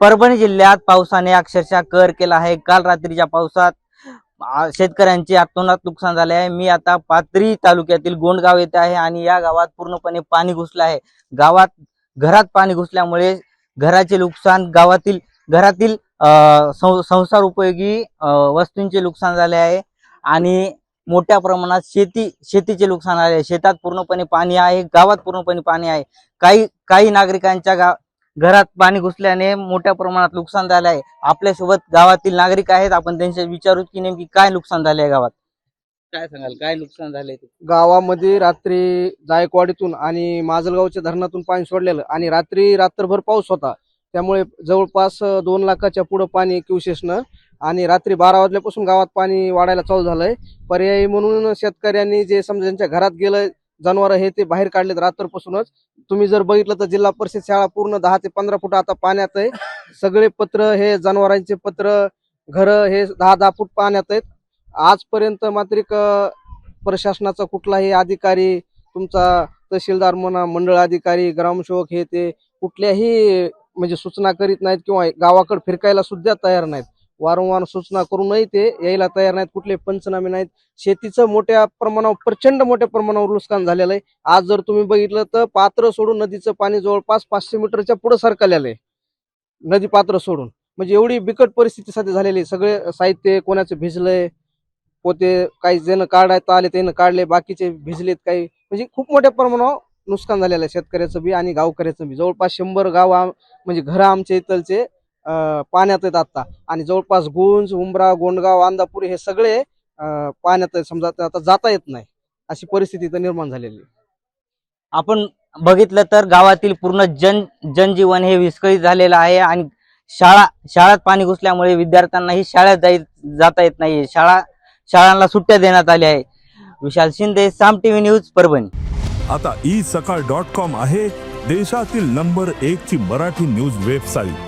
परभणी जिल्ह्यात पावसाने अक्षरशः कर केला आहे. काल रात्रीच्या पावसात शेतकऱ्यांचे आत्मनात नुकसान झाले आहे. मी आता पात्री तालुक्यातील गोंडगाव येथे आहे आणि या गावात पूर्णपणे पाणी घुसलं आहे. गावात घरात पाणी घुसल्यामुळे घराचे नुकसान गावातील घरातील सं- संसार उपयोगी वस्तूंचे नुकसान झाले आहे आणि मोठ्या प्रमाणात शेती शेतीचे नुकसान झाले आहे. शेतात पूर्णपणे पाणी आहे गावात पूर्णपणे पाणी आहे. काही काही नागरिकांच्या गा घरात पाणी घुसल्याने मोठ्या प्रमाणात नुकसान झालं आहे. आपल्यासोबत गावातील नागरिक आहेत. आपण त्यांच्या विचारू की नेमकी काय नुकसान झाले आहे गावात? काय सांगाल? काय नुकसान झाले गावामध्ये रात्री जायकवाडीतून आणि माजलगावच्या धरणातून पाणी सोडलेलं आणि रात्री रात्रभर पाऊस होता. त्यामुळे जवळपास दोन लाखाच्या पुढं पाणी क्युसेसनं आणि रात्री बारा वाजल्यापासून गावात पाणी वाढायला चालू झालंय. पर्यायी म्हणून शेतकऱ्यांनी जे समजा ज्यांच्या घरात गेलं जनावर हे ते बाहेर काढलेत रात्रपासूनच. तुम्ही जर बघितलं तर जिल्हा परिषद शाळा पूर्ण दहा ते पंधरा फूट आता पाण्यात आहे. सगळे पत्र हे जनावरांचे पत्र घर हे दहा दहा फूट पाण्यात आहेत. आजपर्यंत मात्र प्रशासनाचा कुठलाही अधिकारी तुमचा तहसीलदार म्हणा मंडळ अधिकारी ग्रामसेवक हे ते कुठल्याही म्हणजे सूचना करीत नाहीत किंवा गावाकडे फिरकायला सुद्धा तयार नाहीत. वारंवार सूचना करूनही ते. यायला तयार नाहीत कुठले पंचनामे नाहीत. शेतीचं मोठ्या प्रमाणावर प्रचंड मोठ्या प्रमाणावर नुकसान झालेलं आहे. आज जर तुम्ही बघितलं तर पात्र सोडून नदीचं पाणी जवळपास पाचशे मीटरच्या पुढे सरकलेलं आहे. नदी पात्र सोडून. म्हणजे एवढी बिकट परिस्थिती सध्या झालेली आहे. सगळे साहित्य कोणाचं भिजलंय पोते काही ज्यानं काढायचं आले त्यानं काढले बाकीचे भिजलेत काही. म्हणजे खूप मोठ्या प्रमाणावर नुकसान झालेलं आहे. शेतकऱ्याचं बी आणि गावकऱ्याचं बी. जवळपास शंभर गाव म्हणजे घरं आमच्या इथलचे पाण्यात आहेत आता. आणि जवळपास गुंज उमरा गोंडगाव अंदापुरी हे सगळे पाण्यात समजा ते आता जाता येत नाही. अशी परिस्थिती इथं निर्माण झालेली आहे. आपण बघितलं तर गावातील पूर्ण जन जनजीवन हे विस्कळीत झालेलं आहे आणि शाळा शाळात पाणी घुसल्यामुळे विद्यार्थ्यांनाही शाळेत जाई जाता येत नाही शाळा शाळांना सुट्ट्या देण्यात आल्या आहे. Vishal Shinde Saam TV news Parbhani. आता ई सकाळ डॉट कॉम आहे. देशातील नंबर एक ची मराठी न्यूज वेबसाईट.